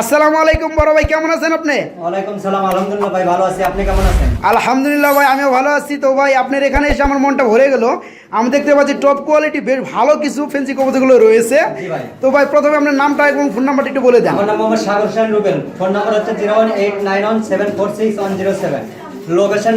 আসসালামু আলাইকুম বড় ভাই কেমন আছেন আপনি? ওয়ালাইকুম সালাম আলহামদুলিল্লাহ ভাই ভালো আছি। আপনি কেমন আছেন? আলহামদুলিল্লাহ ভাই আমিও ভালো আছি। তো ভাই আপনার এখানে এসে আমার মনটা ভরে গেল। আমি দেখতে পাচ্ছি টপ কোয়ালিটি বেশ ভালো কিছু ফেন্সি কবুতরগুলো রয়েছে। তো ভাই প্রথমে আপনার নামটা এবং ফোন নাম্বারটা একটু বলে দেন। আমার নাম মোহাম্মদ সাগর হোসেন রুবেল। ফোন নাম্বার হচ্ছে zero one eight nine one seven four six one zero seven location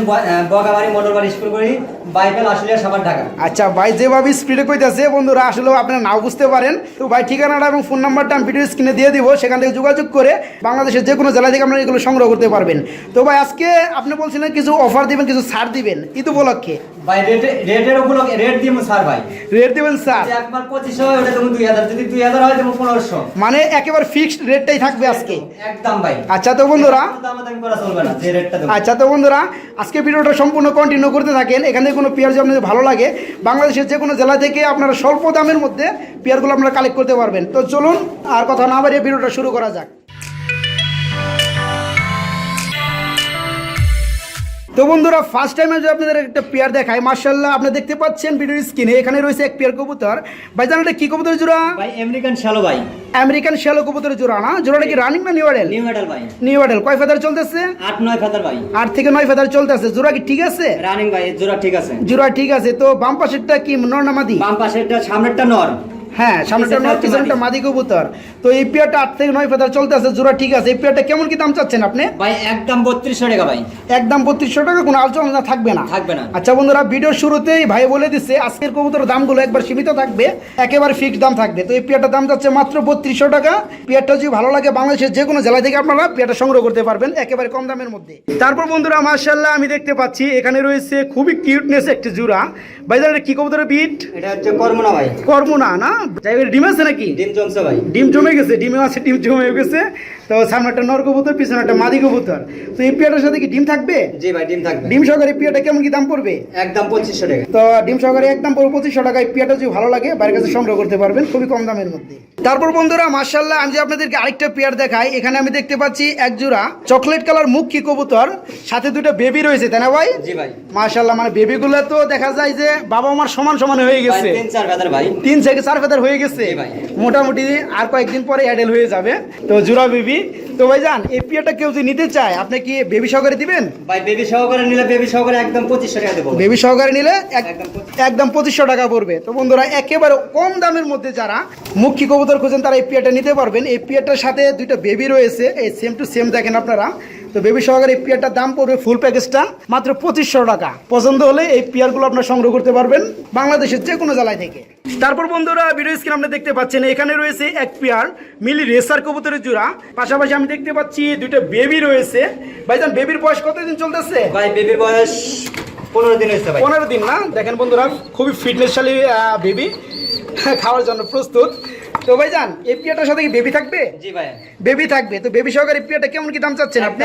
Bogabari মোটরবাড়ি school করি, বাইপেল আশুলিয়া সাবার ঢাকা। আচ্ছা ভাই, যেভাবে স্পিডে কইতাছে বন্ধুরা, আসলেও আপনারা নাও বুঝতে পারেন। তো ভাই, ঠিকানাটা এবং ফোন নাম্বারটা আমি ভিডিও স্ক্রিনে দিয়ে দিব, সেখান থেকে যোগাযোগ করে বাংলাদেশের যে কোনো জেলা থেকে আপনারা এগুলো সংগ্রহ করতে পারবেন। তো ভাই, আজকে আপনি বলছিলেন কিছু অফার দিবেন, কিছু ছাড় দিবেন, ঈদ উপলক্ষে। ভাই রেট রেটের উপলক্ষে রেট স্যার ভাই। রেট দিবেন স্যার একবার পঁচিশশো হয় ওটা তুমি দুই হাজার। যদি দুই হাজার হয় তুমি পনেরোশো। মানে একেবারে ফিক্সড রেটটাই থাকবে আজকে? একদম ভাই। আচ্ছা তো বন্ধুরা দামাদামি করা চলবে না যে রেটটা দেবো। আচ্ছা তো বন্ধুরা আজকে ভিডিওটা সম্পূর্ণ কন্টিনিউ করতে থাকেন। এখানে কোনো পেয়ার যদি আপনাদের ভালো লাগে। বাংলাদেশের যে কোনো জেলা থেকে আপনারা স্বল্প দামের মধ্যে পেয়ারগুলো আপনারা কালেক্ট করতে পারবেন। তো চলুন আর কথা না বাড়িয়ে ভিডিওটা শুরু করা যাক। তো বন্ধুরা ফার্স্ট টাইম যদি আপনাদের একটা পেয়ার দেখায় মার্শাল্লাহ আপনি দেখতে পাচ্ছেন ভিডিওর স্ক্রিনে এখানে রয়েছে এক পেয়ার কবুতর। ভাইজান এটা কি কবুতর জোড়া? ভাই আমেরিকান শ্যালো ভাই। আমেরিকান শ্যালো কবুতরের জোড়া না? জোড়াটা কি রানিং না নিউ মডেল নিউ মেডাল ভাই। নিউ মডেল কয় ফেদার চলতেছে? আট নয় ফেদার ভাই। আট থেকে নয় ফেদার চলতেছে। জোড়া কি ঠিক আছে? রানিং ভাই জোড়া ঠিক আছে। জোড়া ঠিক আছে। তো বাম পাশেরটা কি নর্নামাদি বাম পাশেরটা সামনেরটা নর। হ্যাঁ সামনেটা নয় পিছনেরটা পিছনেরটা মাদি কবুতর। তো এই পেয়ারটা আট থেকে নয় ফেদার চলতে আছে জোড়া ঠিক আছে। এই পেয়ারটা কেমন কি দাম চাচ্ছেন আপনি? ভাই একদম বত্রিশশো টাকা ভাই। একদম বত্রিশশো টাকা কোনো আলোচনা থাকবে না। থাকবে না। আচ্ছা বন্ধুরা ভিডিওর শুরুতেই ভাই বলে দিচ্ছে আজকের কবুতরের দামগুলো একবার সীমিত থাকবে একেবারে ফিক্সড দাম থাকবে। তো এই পেয়ারটার দাম যাচ্ছে মাত্র বত্রিশশো টাকা। পেয়ারটা যদি ভালো লাগে বাংলাদেশের যে কোনো জেলা থেকে আপনারা পেয়ারটা সংগ্রহ করতে পারবেন একেবারে কম দামের মধ্যে। তারপর বন্ধুরা মার্শাল্লাহ আমি দেখতে পাচ্ছি এখানে রয়েছে খুবই কিউটনেস একটি জোড়া। ভাই এটা কি কবুতরের বিট এটা হচ্ছে কর্মনা ভাই। কর্ম না? ডিম আছে নাকি? ডিম জমছে ভাই। ডিম জমে গেছে ডিমে আছে ডিম জমে গেছে। তো সামনে একটা নর কবুতর পিছনে একটা মাদি কবুতর তো এই সাথে কি ডিম থাকবে? জি ভাই ডিম থাকবে। ডিম সহকারে পেয়ারটা কেমন কি দাম পড়বে? একদম পঁচিশশো টাকা। তো ডিম সহকারে একদম পড়বে পঁচিশশো টাকা। এই পেয়ারটা যদি ভালো লাগে বাইরের কাছে সংগ্রহ করতে পারবেন খুবই কম দামের মধ্যে। তারপর বন্ধুরা মার্শাল্লাহ আমি যে আপনাদেরকে আরেকটা পেয়ার দেখাই এখানে আমি দেখতে পাচ্ছি এক জোড়া চকলেট কালার মুখী কবুতর সাথে দুটো বেবি রয়েছে তাই না ভাই? জি ভাই। মার্শাল্লাহ মানে বেবিগুলো তো দেখা যায় যে বাবা মার সমান সমান হয়ে গেছে। তিন চার ফেদার ভাই। তিন থেকে চার ফেদার হয়ে গেছে। মোটামুটি আর কয়েকদিন পরে অ্যাডেল হয়ে যাবে। তো জুরা বেবি তো ভাই যান এই পিয়াটা কেউ যদি নিতে চায় আপনি কি বেবি সহকারে দিবেন? ভাই বেবি সহকারে নিলে বেবি সহকারে একদম পঁচিশশো টাকা দেবো। বেবি সহকারে নিলে একদম একদম পঁচিশশো টাকা পড়বে। তো বন্ধুরা একেবারে কম দামের মধ্যে যারা মুখী কবুতর খুঁজেন তারা এই পিয়াটা নিতে পারবেন। এই পিয়াটার সাথে দুইটা বেবি রয়েছে এই সেম টু সেম দেখেন আপনারা। তো বেবি সহকারে এই পিয়ারটার দাম পড়বে ফুল প্যাকেজটা মাত্র পঁচিশশো টাকা। পছন্দ হলে এই পিয়ারগুলো আপনারা সংগ্রহ করতে পারবেন বাংলাদেশের যে কোনো জেলায় থেকে। তারপর বন্ধুরা ভিডিও স্ক্রিন আপনি দেখতে পাচ্ছেন এখানে রয়েছে এক পেয়ার মিলি রেসার কবুতরের জোড়া। পাশাপাশি আমি দেখতে পাচ্ছি দুইটা বেবি রয়েছে। ভাইজান বেবির বয়স কতদিন চলতেছে? ভাই বেবির বয়স পনেরো দিন হয়েছে ভাই। পনেরো দিন না? দেখেন বন্ধুরা খুবই ফিটনেসশালী বেবি খাওয়ার জন্য প্রস্তুত। তো ভাইজান এই পিয়াটার সাথে কি বেবি থাকবে? জি ভাই বেবি থাকবে। তো বেবি সহকারে পিয়াটা কেমন কি দাম চাচ্ছেন আপনি?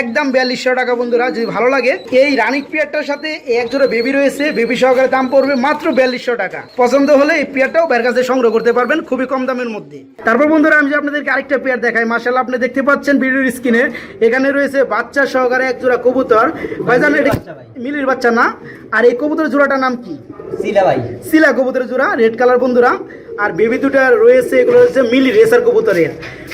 একদম বিয়াল্লিশশো টাকা ভাই। বন্ধুরা যদি ভালো লাগে এই রানিক পিয়ারটার সাথে এক জোড়া বেবি রয়েছে বেবি সহকারে দাম পড়বে মাত্র বিয়াল্লিশশো টাকা। পছন্দ হলে এই পেয়ারটাও বের কাছে সংগ্রহ করতে পারবেন খুবই কম দামের মধ্যে। তারপর বন্ধুরা আমি যে আপনাদেরকে আরেকটা পেয়ার দেখাই মার্শাল আপনি দেখতে পাচ্ছেন ভিডিওর স্ক্রিনে এখানে রয়েছে বাচ্চা সহকারে এক জোড়া কবুতর। ভাইজান ভাই। মিলির বাচ্চা না? আর এই কবুতর জোড়াটার নাম কি? সিলা ভাই। সিলা কবুতরের জোড়া রেড কালার বন্ধুরা। আর বেবি দুটা রয়েছে এগুলো হচ্ছে মিলি রেসার কবুতরের।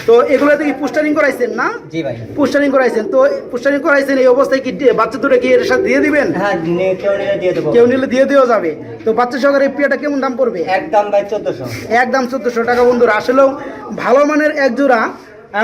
তো এগুলো থেকে পোস্টারিং করাইছেন না? জি ভাই। পোস্টারিং করাইছেন। তো পোস্টারিং করাইছেন এই অবস্থায় কি বাচ্চা দুটো কি এর সাথে দিয়ে দিবেন? হ্যাঁ কেউ নিলে দিয়ে দেবো। কেউ নিলে দিয়ে দেওয়া যাবে। তো বাচ্চা সহকারে এই পিয়াটা কেমন দাম পড়বে? একদম ভাই চোদ্দশো। একদম চোদ্দশো টাকা বন্ধুরা। আসলেও ভালো মানের এক জোড়া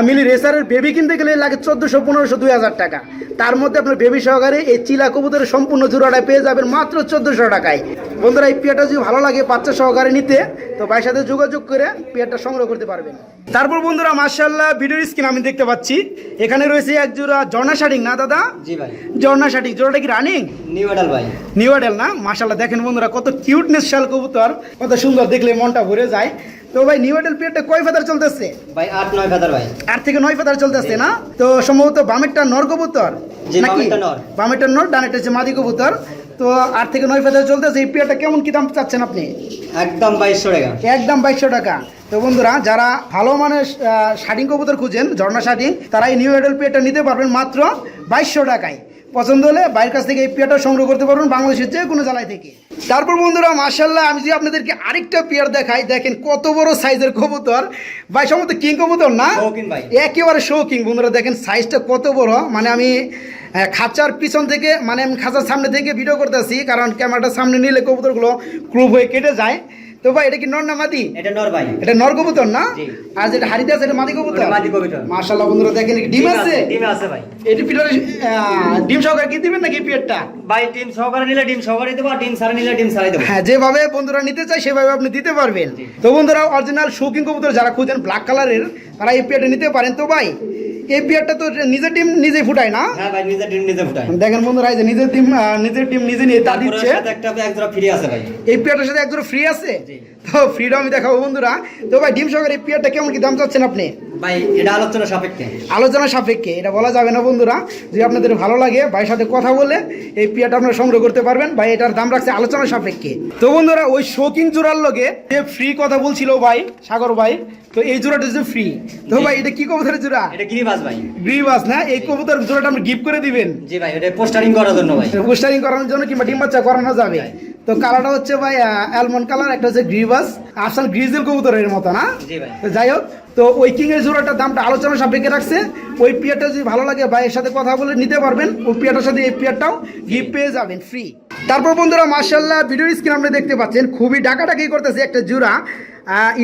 মিলি রেসারের বেবি কিনতে গেলে লাগে চোদ্দোশো পনেরোশো দুই হাজার টাকা। তার মধ্যে আপনার বেবি সহকারে এই চিলা কবুতরের সম্পূর্ণ জোড়াটা পেয়ে যাবেন মাত্র চোদ্দোশো টাকায়। বন্ধুরা এই পিয়াটা যদি ভালো লাগে বাচ্চা সহকারে নিতে তো ভাইয়ের সাথে যোগাযোগ করে পিয়াটা সংগ্রহ করতে পারবেন। তারপর বন্ধুরা মার্শাল্লাহ ভিডিওর স্ক্রিন আমি দেখতে পাচ্ছি। এখানে রয়েছে এক জোড়া ঝর্ণা শাটিং না দাদা? জি ভাই। ঝর্ণা শাটিং জোড়াটা কি রানিং নিউ মেডাল ভাই। নিউ না? মার্শাল্লাহ দেখেন বন্ধুরা কত কিউটনেস শাল কবুতর কত সুন্দর দেখলে মনটা ভরে যায়। তো ভাই নিউ আডেল পিরিয়ডটা কয় ফেদার চলতেছে? ভাই আট নয় ফেদার ভাই। আট থেকে নয় ফেদার চলতেছে না? তো সম্ভবত বামেরটা নর কবুতর নাকি? বামেরটা নর। ডানেরটা হচ্ছে মাদি কবুতর। তো আট থেকে নয় ফেদার চলতেছে এই পিরিয়ডটা কেমন কি দাম চাচ্ছেন আপনি? একদম বাইশশো টাকা। একদম বাইশশো টাকা। তো বন্ধুরা যারা ভালো মানের শাডিং কবুতর খুঁজেন ঝর্ণা শাডিং তারা এই নিউ এডেল পেটা নিতে পারবেন মাত্র বাইশশো টাকায়। পছন্দ হলে বাইরের কাছ থেকে এই পেয়ারটা সংগ্রহ করতে পারবেন বাংলাদেশের যে কোনো জেলায় থেকে। তারপর বন্ধুরা মার্শাল্লাহ আমি যদি আপনাদেরকে আরেকটা পেয়ার দেখাই দেখেন কত বড় সাইজের কবুতর। ভাই সম্ভবত কিং কবুতর না। একেবারে শৌকিং বন্ধুরা দেখেন সাইজটা কত বড়। মানে আমি খাঁচার পিছন থেকে মানে আমি খাঁচার সামনে থেকে ভিডিও করতেছি কারণ ক্যামেরাটা সামনে নিলে কবুতরগুলো ক্রুপ হয়ে কেটে যায়। তো ভাই এটা কি নর না মাদি? এটা নর ভাই। এটা নর কবুতর না? আর যেটা হারিতে আছে এটা মাদি কবুতর? মাদি কবুতর। মাশাআল্লাহ বন্ধুরা দেখেন ডিম আছে? ডিমে আছে ভাই। এটি পিটার ডিম সহকারে কি দিবেন নাকি পিয়ারটা ভাই ডিম সহকারে নিলে ডিম সহকারে দেবো আর ডিম সারা নিলে ডিম সারাই দেবো। হ্যাঁ যেভাবে বন্ধুরা নিতে চায় সেভাবে আপনি দিতে পারবেন। তো বন্ধুরা অরিজিনাল শৌখিন কবুতর যারা খুঁজেন ব্ল্যাক কালারের তারা এই পেয়ারটা নিতে পারেন। তো ভাই এই পেয়ারটা তো নিজের টিম নিজেই ফুটায় না? হ্যাঁ ভাই নিজে টিম নিজে ফুটায়। দেখেন বন্ধুরা এই যে নিজের টিম নিজের টিম নিজে নিয়ে তা দিচ্ছে। একটা এক জোড়া ফ্রি আছে ভাই। এই পেয়ারটার সাথে একজন ফ্রি আছে। তো ফ্রিটা আমি দেখাবো বন্ধুরা। তো ভাই ডিম সহকারে এই পেয়ারটা কেমন কি দাম চাচ্ছেন আপনি? ভাই এটা আলোচনা সাপেক্ষে। আলোচনা সাপেক্ষে এটা বলা যাবে না বন্ধুরা। যদি আপনাদের ভালো লাগে ভাইয়ের সাথে কথা বলে এই পিয়াটা আপনারা সংগ্রহ করতে পারবেন। ভাই এটার দাম রাখছে আলোচনা সাপেক্ষে। তো বন্ধুরা ওই শৌখিন জোড়ার লগে যে ফ্রি কথা বলছিল ভাই সাগর ভাই তো এই জোড়াটা যে ফ্রি তো ভাই এটা কি কবুতরের জোড়া? এটা গিরিবাস ভাই। গ্রিবাস না? এই কবুতর জোড়াটা আপনি গিফট করে দিবেন। জি ভাই এটা পোস্টারিং করার জন্য ভাই। পোস্টারিং করানোর জন্য কিংবা ডিম বাচ্চা করানো যাবে। তো কালারটা হচ্ছে ভাই অ্যালমন্ড কালার একটা হচ্ছে গ্রিবাস আসল গ্রিজেল কবুতরের মতো না? যাই হোক তো ওই কিং এর জোড়াটার দামটা আলোচনা সাপেক্ষে রাখছে। ওই পিয়ারটা যদি ভালো লাগে ভাইয়ের সাথে কথা বলে নিতে পারবেন ওই পিয়ারটার সাথে এই পিয়ারটাও গিফট পেয়ে যাবেন ফ্রি তারপর বন্ধুরা মার্শাল্লাহ ভিডিওর স্ক্রিন আপনি দেখতে পাচ্ছেন খুবই ডাকাডাকি করতেছে একটা জোড়া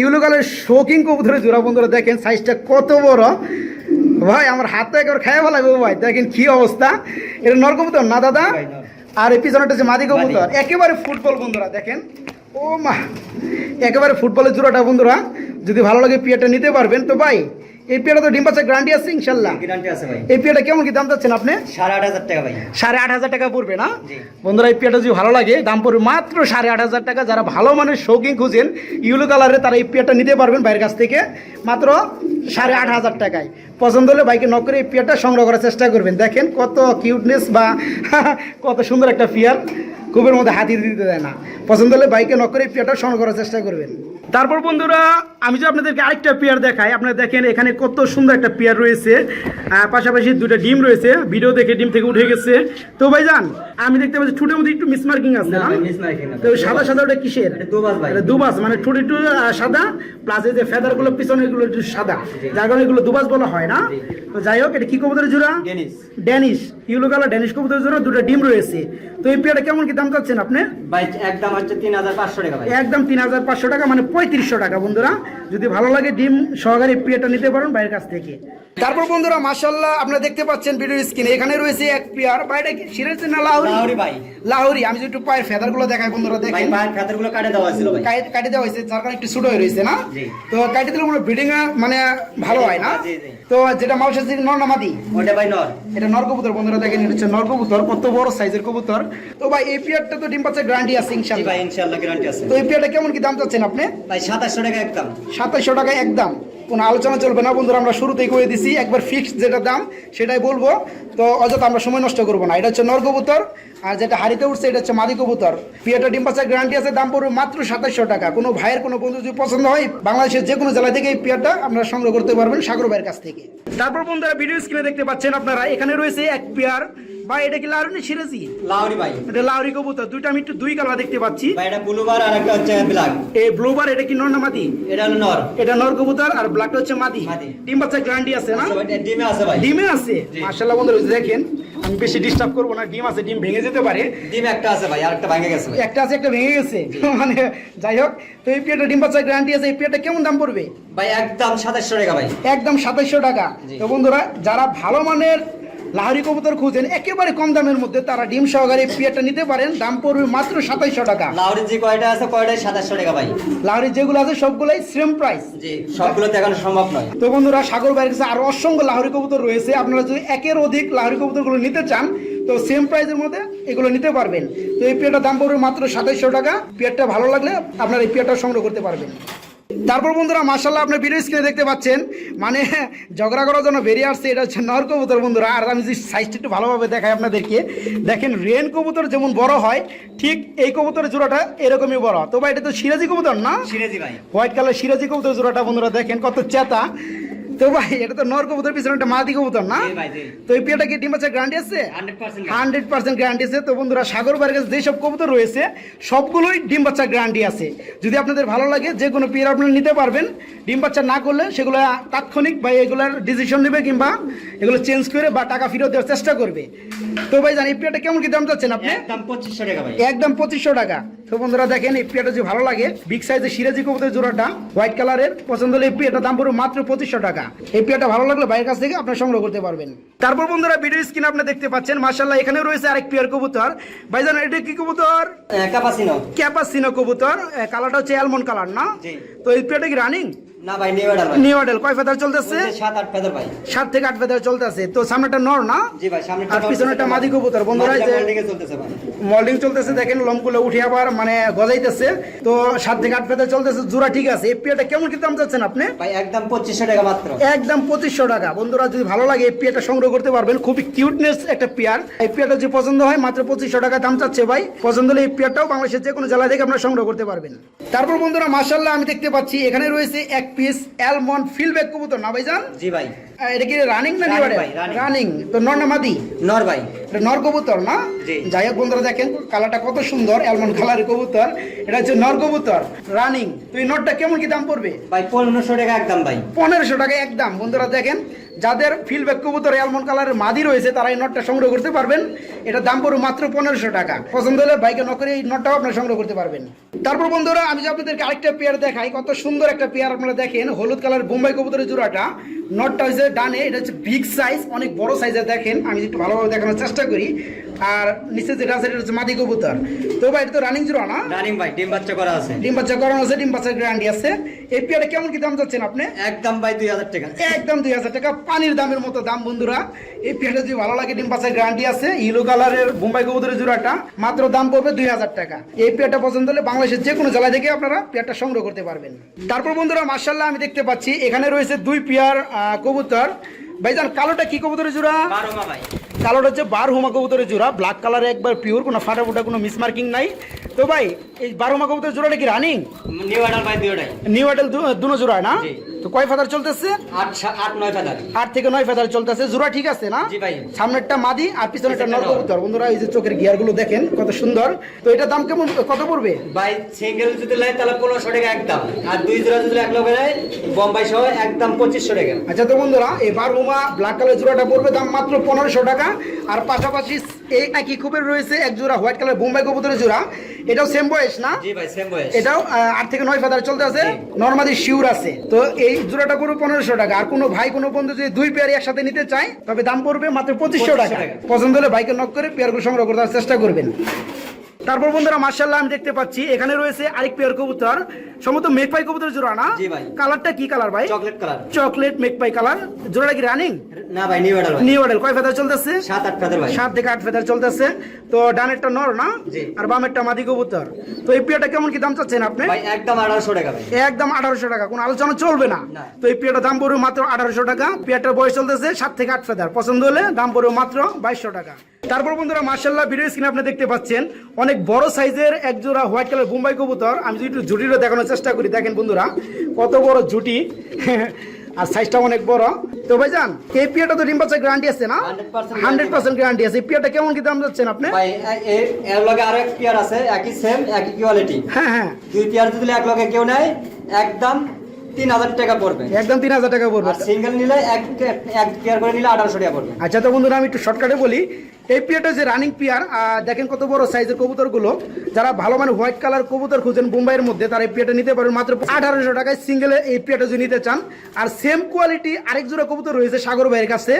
ইউলো কালার শোকিং কবুতরের জোড়া বন্ধুরা দেখেন সাইজটা কত বড়। ভাই আমার হাতটা একবার খায় ভালো লাগবে ভাই দেখেন কি অবস্থা। এটা নর কবুতর না দাদা। আর এই পিছনেটা হচ্ছে মাদি কবুতর। একেবারে ফুটবল বন্ধুরা দেখেন। ও মা একেবারে ফুটবলের জোড়াটা বন্ধুরা যদি ভালো লাগে পিয়াটা নিতে পারবেন। তো ভাই এই তো ডিম পাচ্ছে গ্যারান্টি আছে ইনশাল্লাহ। গ্যারান্টি আছে ভাই। এই পিয়াটা কেমন কি দাম চাচ্ছেন আপনি? সাড়ে আট হাজার টাকা ভাই। সাড়ে আট হাজার টাকা পড়বে না? বন্ধুরা এই যদি ভালো লাগে দাম পড়বে মাত্র সাড়ে আট হাজার টাকা। যারা ভালো মানের শৌখিন খুঁজেন ইউলো কালারে তারা এই নিতে পারবেন বাইরের কাছ থেকে মাত্র সাড়ে আট হাজার টাকায়। পছন্দ হলে বাইকে নক করে এই পিয়ারটা সংগ্রহ করার চেষ্টা করবেন। দেখেন কত কিউটনেস বা কত সুন্দর একটা পিয়ার খুবের মধ্যে হাতি দিতে দেয় না। পছন্দ হলে বাইকে নক করে এই পিয়ারটা সংগ্রহ করার চেষ্টা করবেন। তারপর বন্ধুরা আমি যে আপনাদেরকে আরেকটা পেয়ার দেখাই আপনারা দেখেন এখানে কত সুন্দর একটা পেয়ার রয়েছে। পাশাপাশি দুটো ডিম রয়েছে ভিডিও দেখে ডিম থেকে উঠে গেছে। তো ভাইজান আমি দেখতে পাচ্ছি ঠুটের মধ্যে একটু মিসমার্কিং আছে না ভাই। তো সাদা সাদা ওটা কিসের? দুবাস ভাই। মানে ঠুট একটু সাদা প্লাস এই যে ফেদারগুলো পিছনে এগুলো একটু সাদা। যার কারণে এগুলো দুবাস বলা হয় না। তো যাই হোক এটা কি কবুতরের জোড়া। ড্যানিশ ইউলো কালার ড্যানিশ কবুতরের জোড়া দুটো ডিম রয়েছে। তো এই পেয়ারটা কেমন কি দাম চাচ্ছেন আপনি? ভাই একদম হচ্ছে তিন হাজার পাঁচশো টাকা একদম তিন হাজার পাঁচশো টাকা মানে পঁয়ত্রিশশো টাকা বন্ধুরা। যদি ভালো লাগে ডিম সহকারে পেয়ারটা নিতে পারেন বাইরের কাছ থেকে। তারপর বন্ধুরা মাশাল্লাহ আপনারা দেখতে পাচ্ছেন ভিডিও স্ক্রিনে। এখানে রয়েছে এক পেয়ার। বাইরে কি? সিরাজ না লাহোরি? লাহোরি ভাই। লাহোরি। আমি যদি একটু পায়ের ফেদারগুলো দেখাই বন্ধুরা ভাই দেখেন। পায়ের খাতারগুলো কাটে দেওয়া ছিল ভাই। কাটি দেওয়া হয়েছে যার কারণে একটু ছোট হয়ে রয়েছে না? জি। তো কাটি দিলে মনে ব্রিডিং মানে ভালো হয় না? জি, জি। তো যেটা মাউসের যে নর নামাদি ওটা ভাই নর। এটা নর কবুতর বন্ধুরা দেখেন এটা হচ্ছে নর কবুতর কত বড় সাইজের কবুতর। তো ভাই এই পেয়ারটা তো ডিম পাচ্ছে গ্যারান্টি আছে ইনশাআল্লাহ। ভাই ইনশাআল্লাহ গ্যারান্টি আছে। তো এই পেয়ারটা কেমন কি দাম চাচ্ছেন আপনি? ভাই, সাতাশশো টাকা একদম সাতাইশশো টাকা একদম কোনো আলোচনা চলবে না বন্ধুরা, আমরা শুরুতেই করে দিছি, একবার ফিক্সড যেটা দাম, সেটাই বলব। তো অযথা আমরা সময় নষ্ট করব না। এটা হচ্ছে নর কবুতর, আর যেটা হারিতে উঠছে, এটা হচ্ছে মাদি কবুতর। পিয়াটা ডিম পাচার গ্যারান্টি আছে, দাম পড়বে মাত্র সাতাইশশো টাকা। কোনো ভাইয়ের, কোনো বন্ধু যদি পছন্দ হয়, বাংলাদেশের যে কোনো জেলা থেকে এই পিয়ারটা আপনারা সংগ্রহ করতে পারবেন সাগর ভাইয়ের কাছ থেকে। তারপর বন্ধুরা ভিডিও স্ক্রিনে দেখতে পাচ্ছেন আপনারা, এখানে রয়েছে এক পেয়ার বা এটা কি লাউরি সিরাজি? লাহোরি ভাই। এটা লাউরি কবুতর দুইটা আমি একটু দুই কালার দেখতে পাচ্ছি। ভাই এটা ব্লুবার আর একটা হচ্ছে ব্ল্যাক এই ব্লুবার এটা কি নর না মাদি? এটা নর। এটা নর কবুতর আর ব্ল্যাকটা হচ্ছে মাদি। ডিম বাচ্চা গ্যারান্টি আছে না? ভাই, ডিমে আছে ভাই। ডিমে আছে? জি। মার্শাল্লাহ বন্ধুরা দেখেন আমি বেশি ডিস্টার্ব করব না ডিম আছে ডিম ভেঙে যেতে পারে। ডিম একটা আছে ভাই আর একটা ভাঙে গেছে একটা আছে একটা ভেঙে গেছে। মানে যাই হোক তো এই পিয়াটা ডিম বাচ্চা গ্যারান্টি আছে এই পিয়াটা কেমন দাম পড়বে? ভাই একদম সাতাশশো টাকা ভাই। একদম সাতাইশশো টাকা। তো বন্ধুরা যারা ভালো মানের লাহরি কবুতর খুঁজেন একেবারে কম দামের মধ্যে তারা ডিম সহকারে পিয়াটা নিতে পারেন দাম পড়বে মাত্র সাতাইশশো টাকা। লাহোরির যে কয়টা আছে কয়টাই সাতাশশো টাকা ভাই? লাহরির যেগুলো আছে সবগুলোই সেম প্রাইস জি সবগুলো দেখানো সম্ভব নয়। তো বন্ধুরা সাগর বাইরের কাছে আরও অসংখ্য লাহরি কবুতর রয়েছে। আপনারা যদি একের অধিক লাহরি কবুতরগুলো নিতে চান তো সেম প্রাইসের মধ্যে এগুলো নিতে পারবেন। তো এই পেয়ারটার দাম পড়বে মাত্র সাতাইশশো টাকা। পেয়ারটা ভালো লাগলে আপনারা এই পেয়ারটা সংগ্রহ করতে পারবেন। তারপর বন্ধুরা মার্শাল্লাহ আপনার ভিডিও স্ক্রিনে দেখতে পাচ্ছেন। মানে ঝগড়া করার জন্য বেরিয়ে আসছে এটা হচ্ছে নর কবুতর বন্ধুরা। আর আমি যদি সাইজটা একটু ভালোভাবে দেখাই আপনাদেরকে দেখেন রেন কবুতর যেমন বড় হয় ঠিক এই কবুতরের জোড়াটা এরকমই বড়। তো ভাই এটা তো সিরাজি কবুতর না? সিরাজি ভাই। হোয়াইট কালার সিরাজি কবুতর জোড়াটা বন্ধুরা দেখেন কত চেতা। তো ভাই এটা তো নর কবুতর পিছনে একটা মাদি কবুতর না। তো এই কি ডিম বাচ্চা গ্যারান্টি আছে? হান্ড্রেড পার্সেন্ট গ্যারান্টি আছে। তো বন্ধুরা সাগর বাড়ির কাছে যেসব কবুতর রয়েছে সবগুলোই ডিম বাচ্চা গ্যারান্টি আছে। যদি আপনাদের ভালো লাগে যে কোনো পেয়ার আপনারা নিতে পারবেন ডিম বাচ্চা না করলে সেগুলো তাৎক্ষণিক বা এগুলোর ডিসিশন নেবে কিংবা এগুলো চেঞ্জ করে বা টাকা ফেরত দেওয়ার চেষ্টা করবে। তো ভাই জান এই পেয়ারটা কেমন কি দাম চাচ্ছেন আপনি? একদম পঁচিশশো টাকা একদম পঁচিশশো টাকা। তো বন্ধুরা দেখেন এই পিয়াটা যদি ভালো লাগে বিগ সাইজের সিরাজি কবুতের জোড়াটা হোয়াইট কালারের পছন্দ হলে এই দাম পড়বে মাত্র পঁচিশশো টাকা। এই পিয়াটা ভালো লাগলে বাইরের কাছ থেকে আপনার সংগ্রহ করতে পারবেন। তারপর বন্ধুরা ভিডিও স্ক্রিন আপনি দেখতে পাচ্ছেন মার্শাল্লাহ এখানে রয়েছে আরেক পিয়ার কবুতর। ভাই ভাইজান এটা কি কবুতর? ক্যাপাসিনো ক্যাপাসিনো কবুতর। কালারটা হচ্ছে অ্যালমন্ড কালার না? তো এই পিয়াটা কি রানিং না ভাই নিউ ভাই। নিউ কয় ফেদার চলতেছে? বলছে সাত আট ফেদার ভাই। সাত থেকে আট ফেদার চলতেছে। তো সামনেটা নর না? জি ভাই সামনে আর পিছনেরটা মাদি কবুতর। বন্ধুরা যে দিকে চলতেছে ভাই। মল্ডিং চলতেছে দেখেন লমগুলো উঠে আবার মানে গজাইতেছে। তো সাত থেকে আট ফেদার চলতেছে জোড়া ঠিক আছে। এই পেয়ারটা কেমন কি দাম চাচ্ছেন আপনি? ভাই একদম টাকা মাত্র। একদম পঁচিশশো টাকা। বন্ধুরা যদি ভালো লাগে এই সংগ্রহ করতে পারবেন। খুবই কিউটনেস একটা পেয়ার। এই পেয়ারটা যদি পছন্দ হয় মাত্র পঁচিশশো টাকা দাম চাচ্ছে ভাই। পছন্দ হলে এই পেয়ারটাও বাংলাদেশের যে কোনো জেলা থেকে আপনারা সংগ্রহ করতে পারবেন। তারপর বন্ধুরা মার্শাল্লাহ আমি দেখতে পাচ্ছি এখানে রয়েছে এক পিস অ্যালমন্ড ফিলব্যাক কবুতর না ভাইজান? জি ভাই। এটা কি রানিং না নিবারে? রানিং তো নর না মাদি? নর ভাই। এটা নর কবুতর না? জি। যাই হোক বন্ধুরা দেখেন কালারটা কত সুন্দর অ্যালমন্ড কালারের কবুতর। এটা হচ্ছে নর কবুতর রানিং তো এই নটটা কেমন কি দাম পড়বে? ভাই পনেরোশো টাকা একদম ভাই। পনেরোশো টাকা একদম। বন্ধুরা দেখেন যাদের ফিলব্যাক কবুতর অ্যালমন্ড কালারের মাদি রয়েছে তারা এই নটটা সংগ্রহ করতে পারবেন। এটা দাম পড়বে মাত্র পনেরোশো টাকা। পছন্দ হলে বাইকে নকরে এই নটটাও আপনারা সংগ্রহ করতে পারবেন। তারপর বন্ধুরা আমি যে আপনাদেরকে আরেকটা পেয়ার দেখাই কত সুন্দর একটা পেয়ার আপনারা দেখেন হলুদ কালার বোম্বাই কবুতরের জোড়াটা। নটটা হচ্ছে ডানে এটা হচ্ছে বিগ সাইজ অনেক বড় সাইজের দেখেন আমি একটু ভালোভাবে দেখানোর চেষ্টা করি। আর নিচে যেটা আছে এটা হচ্ছে মাদি কবুতর। তো ভাই এটা তো রানিং জোড়া না? রানিং ভাই ডিম বাচ্চা করা আছে। ডিম বাচ্চা করানো আছে ডিম বাচ্চার গ্যারান্টি আছে। এই পেয়ারটা কেমন কি দাম চাচ্ছেন আপনি? একদম ভাই দুই হাজার টাকা। একদম দুই হাজার টাকা। পানির দামের মতো দাম বন্ধুরা। এই পেয়ারটা যদি ভালো লাগে ডিম পাচার গ্যারান্টি আছে। ইলো কালারের বোম্বাই কবুতরের জোড়াটা মাত্র দাম পড়বে দুই হাজার টাকা। এই পেয়ারটা পছন্দ হলে বাংলাদেশের যে কোনো জেলা থেকে আপনারা পেয়ারটা সংগ্রহ করতে পারবেন। তারপর বন্ধুরা মার্শাল্লাহ আমি দেখতে পাচ্ছি এখানে রয়েছে দুই পেয়ার কবুতর। ভাইজান কালোটা কি কবুতরের জোড়া? ভাই। কালোটা হচ্ছে বার হুমা কবুতরের জোড়া। ব্ল্যাক কালারে একবার পিওর কোনো ফাটা ফুটা কোনো মিসমার্কিং নাই। তো ভাই এই বারো হুমা কবুতরের জোড়াটা কি রানিং নিউ অর্ডার ভাই দুটাই নিউ আইডেল দুনো জোড়া না। তো কয় ফাদার চলতেছে? আট থেকে নয় ফেদার চলতেছে। জোড়া ঠিক আছে না? সামনেরটা মাদি আর পিছনেরটা নর। কবুতর বন্ধুরা এই যে চোখের গিয়ারগুলো দেখেন কত সুন্দর। তো এটা দাম কেমন কত পড়বে? ভাই সিঙ্গেল যদি নেয় তাহলে পনেরোশো টাকা একদম। আর দুই জোড়া যদি এক নেয় বোম্বাই সহ একদম পঁচিশশো টাকা। আচ্ছা তো বন্ধুরা এই বারহুমা ব্ল্যাক কালার জোড়াটা পড়বে দাম মাত্র পনেরোশো টাকা। আর পাশাপাশি এই একই খুবের রয়েছে এক জোড়া হোয়াইট কালার বোম্বাই কবুতরের জোড়া। এটাও সেম বয়স না? এটাও আট থেকে নয় ফেদার চলতে আছে নর্মালি শিউর আছে। তো এই জোড়াটা করব পনেরোশো টাকা। আর কোনো ভাই কোনো বন্ধু যদি দুই পেয়ার একসাথে নিতে চায় তবে দাম পড়বে মাত্র পঁচিশশো টাকা। টাকা। পছন্দ হলে ভাইকে নক করে পেয়ারগুলো সংগ্রহ করার চেষ্টা করবেন। তারপর বন্ধুরা মার্শাল্লাহ আমি দেখতে পাচ্ছি এখানে রয়েছে আরেক পেয়ার কবুতর সম্ভবত মেকপাই কবুতর জোড়া না? কালারটা কি কালার ভাই? চকলেট কালার চকলেট মেকপাই কালার জোড়াটা কি রানিং না ভাই নিউ অর্ডার নিউ মডেল কয় ফেদার চলতেছে? সাত আট ফেদার ভাই। সাত থেকে আট ফেদার চলতেছে। তো ডানেরটা নর না? আর বামেরটা মাদি কবুতর। তো এই পেয়ারটা কেমন কি দাম চাচ্ছেন আপনি? ভাই একদম আঠারোশো টাকা ভাই। একদম আঠারোশো টাকা। কোনো আলোচনা চলবে না। তো এই পেয়ারটার দাম পড়বে মাত্র আঠারোশো টাকা। পেয়ারটার বয়স চলতেছে সাত থেকে আট ফেদার পছন্দ হলে দাম পড়বে মাত্র টাকা। তারপর বন্ধুরা মার্শাল্লাহ ভিডিও স্ক্রিনে আপনি দেখতে পাচ্ছেন অনেক বড় সাইজের এক জোড়া হোয়াইট কালার বোম্বাই কবুতর। আমি যদি একটু জুটিটা দেখানোর চেষ্টা করি দেখেন বন্ধুরা কত বড় জুটি। আর সাইজটা অনেক বড়। তো ভাইজান এই পেয়ারটা তো ডিম গ্যারান্টি আছে না? 100% হান্ড্রেড পার্সেন্ট গ্যারান্টি আছে। এই পেয়ারটা কেমন কি দাম যাচ্ছেন আপনি? ভাই এর লগে আরও এক পেয়ার আছে একই সেম একই কোয়ালিটি হ্যাঁ হ্যাঁ। দুই পেয়ার যদি এক লগে কেউ নেয় একদম তিন হাজার টাকা পড়বে। একদম তিন হাজার টাকা পড়বে। সিঙ্গেল নিলে এক এক পেয়ার করে নিলে আঠারোশো টাকা পড়বে। আচ্ছা তো বন্ধুরা আমি একটু শর্টকাটে বলি। এই পিয়ারটা যে রানিং পিয়ার। দেখেন কত বড় সাইজের কবুতরগুলো। যারা ভালো মানে হোয়াইট কালার কবুতর খুঁজেন মুম্বাইয়ের মধ্যে তারা এই পিয়ারটা নিতে পারবেন মাত্র আঠারোশো টাকায় সিঙ্গেলে এই পিয়ারটা যদি নিতে চান। আর সেম কোয়ালিটি আরেক জোড়া কবুতর রয়েছে সাগর ভাইয়ের কাছে।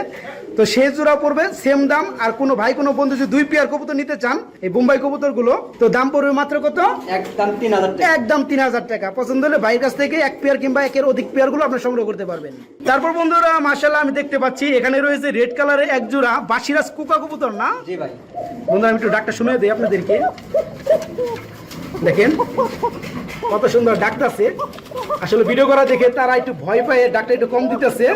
তো সেই জোড়া পড়বে সেম দাম আর কোনো ভাই কোনো বন্ধু যদি দুই পেয়ার কবুতর নিতে চান এই বোম্বাই কবুতরগুলো তো দাম পড়বে মাত্র কত? একদম তিন হাজার টাকা। একদম তিন হাজার টাকা। পছন্দ হলে ভাইয়ের কাছ থেকে এক পেয়ার কিংবা একের অধিক পেয়ারগুলো আপনি সংগ্রহ করতে পারবেন। তারপর বন্ধুরা মার্শাল্লাহ আমি দেখতে পাচ্ছি এখানে রয়েছে রেড কালারের এক জোড়া বাসিরাজ কুকা কবুতর। না? জি ভাই। বন্ধুরা আমি একটু শুনে দিই আপনাদেরকে। দেখেন কত সুন্দর ডাকতেছে আসলে ভিডিও করা দেখে তারা একটু ভয় পায় ডাকটা একটু কম দিতেছে।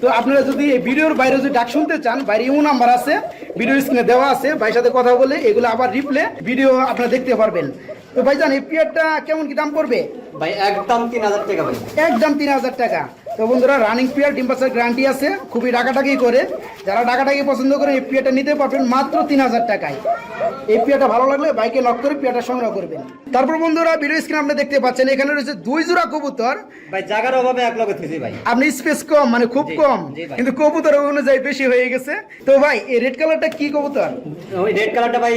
তো আপনারা যদি এই ভিডিওর বাইরে যদি ডাক শুনতে চান বাইরে ইউ নাম্বার আছে ভিডিও স্ক্রিনে দেওয়া আছে ভাইয়ের সাথে কথা বলে এগুলো আবার রিপ্লে ভিডিও আপনারা দেখতে পারবেন। তো ভাইজান এই পিয়ারটা কেমন কি দাম পড়বে? ভাই একদম তিন হাজার টাকা ভাই। একদম তিন হাজার টাকা। তো বন্ধুরা রানিং পিয়ার ডিম বাচ্চার গ্যারান্টি আছে। খুবই ডাকাটাকি করে। যারা ডাকাটাকি পছন্দ করে এই পিয়াটা নিতে পারবেন মাত্র তিন হাজার টাকায়। এই পিয়াটা ভালো লাগলে বাইকে লক করে পিয়াটা সংগ্রহ করবেন। তারপর বন্ধুরা ভিডিও স্ক্রিন আপনি দেখতে পাচ্ছেন এখানে রয়েছে দুই জোড়া কবুতর। ভাই জায়গার অভাবে এক লগে থেছি ভাই। আপনি স্পেস কম মানে খুব কম। কিন্তু কবুতর অনুযায়ী বেশি হয়ে গেছে। তো ভাই এই রেড কালারটা কি কবুতর? ওই রেড কালারটা ভাই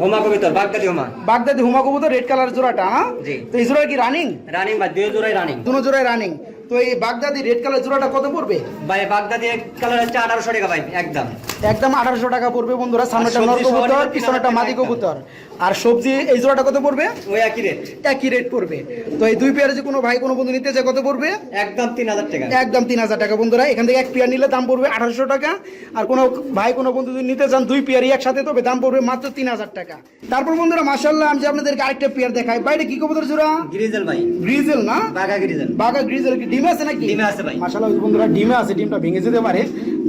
হোমা কবিতর বাগদাদি হোমা। বাগদাদি হুমা কবুতর রেড কালার জোড়াটা জি। তো এই জোড়া কি রানিং রানিং ভাই দুই জোড়াই রানিং দুনো জোড়ায় রানিং তো এই বাগদাদি রেড কালার জোড়াটা কত পড়বে? ভাই বাগদাদি এক কালার হচ্ছে আঠারোশো টাকা ভাই একদম। একদম আঠারোশো টাকা পড়বে বন্ধুরা সামনেটা নর কবুতর পিছনেটা মাদি কবুতর। আর সবজি এই জোড়াটা কত পড়বে? ওই একই রেট একই রেট পড়বে। তো এই দুই পেয়ারে যে কোনো ভাই কোনো বন্ধু নিতে চায় কত পড়বে? একদম তিন হাজার টাকা। একদম তিন হাজার টাকা। বন্ধুরা এখান থেকে এক পেয়ার নিলে দাম পড়বে আঠারোশো টাকা। আর কোনো ভাই কোনো বন্ধু যদি নিতে চান দুই পেয়ারই একসাথে তবে দাম পড়বে মাত্র তিন হাজার টাকা। তারপর বন্ধুরা মাসাল্লাহ আমি যে আপনাদেরকে আরেকটা পেয়ার দেখাই। বাইরে কি কবুতর জোড়া? গ্রিজেল ভাই। গ্রিজেল না? বাগা গ্রিজেল। বাঘা গ্রিজেল কি? ডিমে আছে নাকি? ডিমে আছে ভাই। মাশাআল্লাহ বন্ধুরা ডিমে আছে ডিমটা ভেঙে যেতে পারে।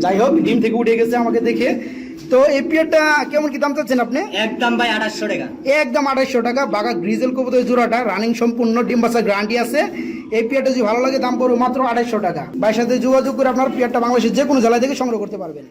যাই হোক ডিম থেকে উঠে গেছে আমাকে দেখে। তো এই পিয়ারটা কেমন কি দাম চাচ্ছেন আপনি? একদম ভাই আঠাশশো টাকা। একদম আঠাশশো টাকা। বাঘা গ্রিজেল কবুতর জোড়াটা রানিং সম্পূর্ণ ডিম বাসা গ্যারান্টি আছে। এই পিয়ারটা যদি ভালো লাগে দাম পড়বে মাত্র আঠাশশো টাকা। ভাইয়ের সাথে যোগাযোগ করে আপনার পিয়ারটা বাংলাদেশের যে কোনো জেলা থেকে সংগ্রহ করতে পারবেন।